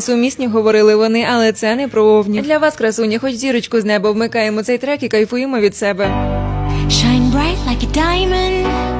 несумісні, говорили вони, але це не про овні. Для вас, красуня, хоч зірочку з неба вмикаємо цей трек і кайфуємо від себе. Shine bright like a diamond.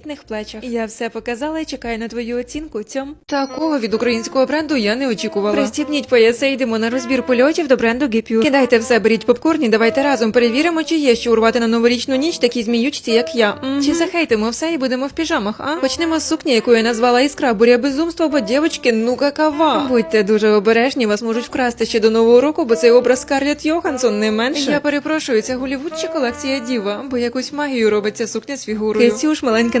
тендітних плечах. Я все показала і чекаю на твою оцінку. Цьом такого від українського бренду я не очікувала. Пристібніть пояси, йдемо на розбір польотів до бренду Гіпюр. Кидайте все, беріть попкорн і давайте разом перевіримо, чи є що урвати на новорічну ніч такі зміючці, як я. Мгм. Чи захейтимо все і будемо в піжамах? А почнемо з сукні, яку я назвала іскра буря безумства, бо дівчатки, ну какава. Будьте дуже обережні, вас можуть вкрасти ще до нового року, бо цей образ Скарлетт Йоханссон не менше. Я перепрошую, це Голівуд чи колекція діва, бо якусь магію робить ця сукня з фігурою. Кицюш, маленьке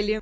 Хейлі?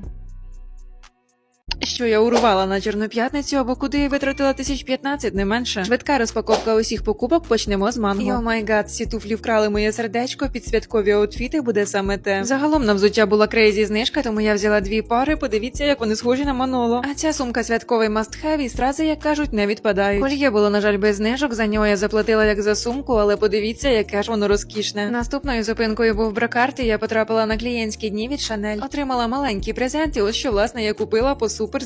people Що я урвала на Чорноп'ятницю або куди я витратила тисяч 15, не менше. Швидка розпаковка усіх покупок почнемо з манго. І о май гад, ці туфлі вкрали моє сердечко, під святкові аутфіти буде саме те. Загалом на взуття була крейзі знижка, тому я взяла дві пари. Подивіться, як вони схожі на Маноло. А ця сумка святковий must-have і стрази, як кажуть, не відпадають. Кольє було, на жаль, без знижок. За нього я заплатила як за сумку, але подивіться, яке ж воно розкішне. Наступною зупинкою був бракарт, і я потрапила на клієнтські дні від Шанель. Отримала маленький презент, і ось що власне я купила по супер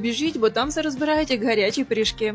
біжіть, бо там зараз розбирають як гарячі пиріжки.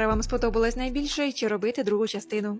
вам сподобалась найбільше, чи робити другу частину.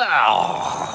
Hello.